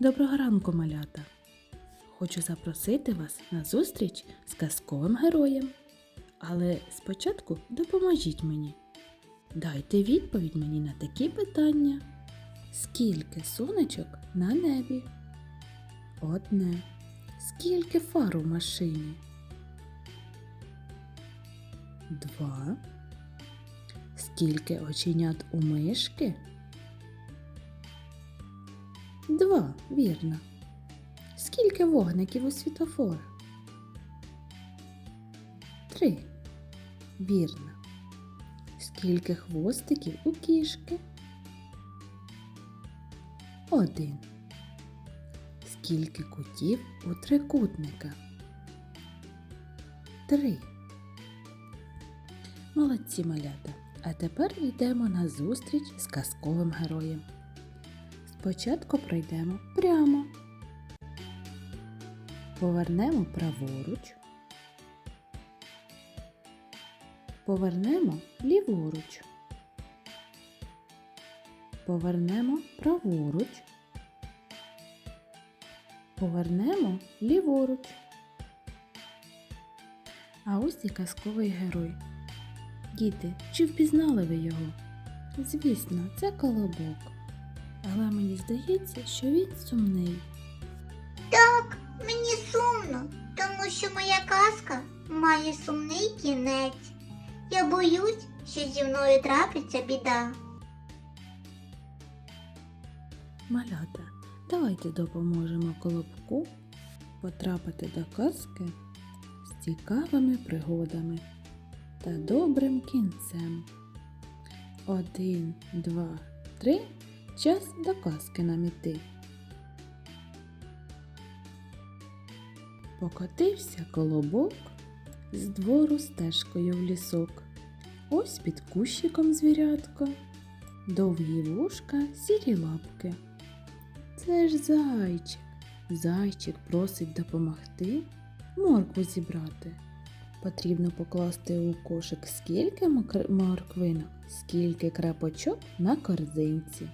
Доброго ранку, малята! Хочу запросити вас на зустріч з казковим героєм. Але спочатку допоможіть мені. Дайте відповідь мені на такі питання. Скільки сонечок на небі? Одне. Скільки фар у машині? Два. Скільки оченят у мишки? Два, вірно. Скільки вогників у світофора? Три. Вірно. Скільки хвостиків у кішки? Один. Скільки кутів у трикутника? Три. Молодці малята. А тепер йдемо на зустріч з казковим героєм. Спочатку пройдемо прямо. Повернемо праворуч. Повернемо ліворуч. Повернемо праворуч. Повернемо ліворуч. А ось і казковий герой. Діти, чи впізнали ви його? Звісно, це колобок. Але мені здається, що він сумний. Так, мені сумно, тому що моя казка має сумний кінець. Я боюсь, що зі мною трапиться біда. Малята, давайте допоможемо колобку потрапити до казки з цікавими пригодами та добрим кінцем. Один, два, три. Час до казки нам іти. Покотився колобок з двору стежкою в лісок. Ось під кущиком звірятко, довгі вушка, сірі лапки. Це ж зайчик. Зайчик просить допомогти моркву зібрати. Потрібно покласти у кошик скільки морквинок, скільки крапочок на корзинці.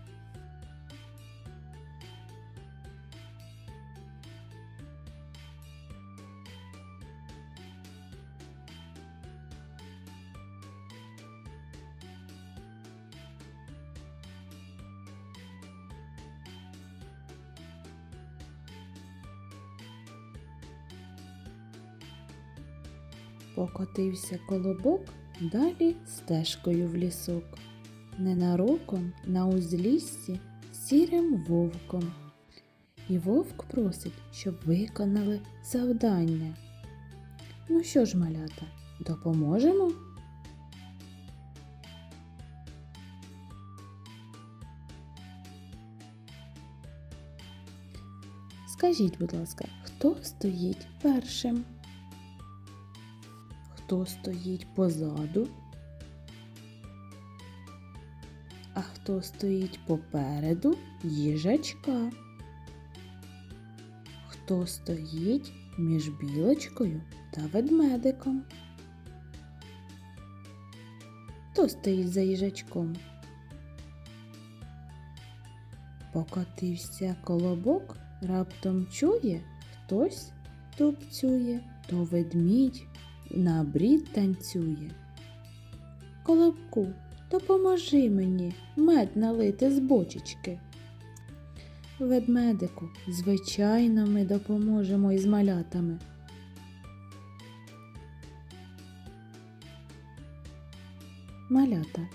Покотився колобок далі стежкою в лісок. Ненароком на узліссі сірим вовком. І вовк просить, щоб виконали завдання. Ну що ж, малята, допоможемо? Скажіть, будь ласка, хто стоїть першим? Хто стоїть позаду? А хто стоїть попереду їжачка? Хто стоїть між білочкою та ведмедиком? Хто стоїть за їжачком? Покотився колобок, раптом чує, хтось тупцює, то ведмідь на брід танцює. Колобку, допоможи мені мед налити з бочечки. Ведмедику, звичайно, ми допоможемо із малятами. Малята,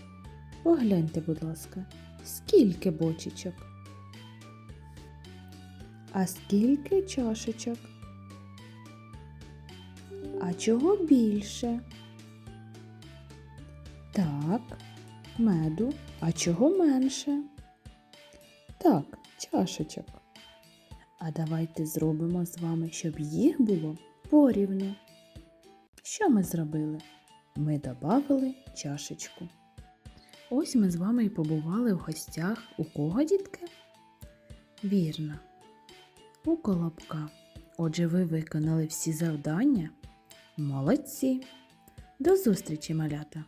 погляньте, будь ласка, скільки бочечок? А скільки чашечок? А чого більше? Так, меду. А чого менше? Так, чашечок. А давайте зробимо з вами, щоб їх було порівну. Що ми зробили? Ми додали чашечку. Ось ми з вами і побували в гостях. У кого, дітки? Вірно, у колобка. Отже, ви виконали всі завдання. Молодці! До зустрічі, малята!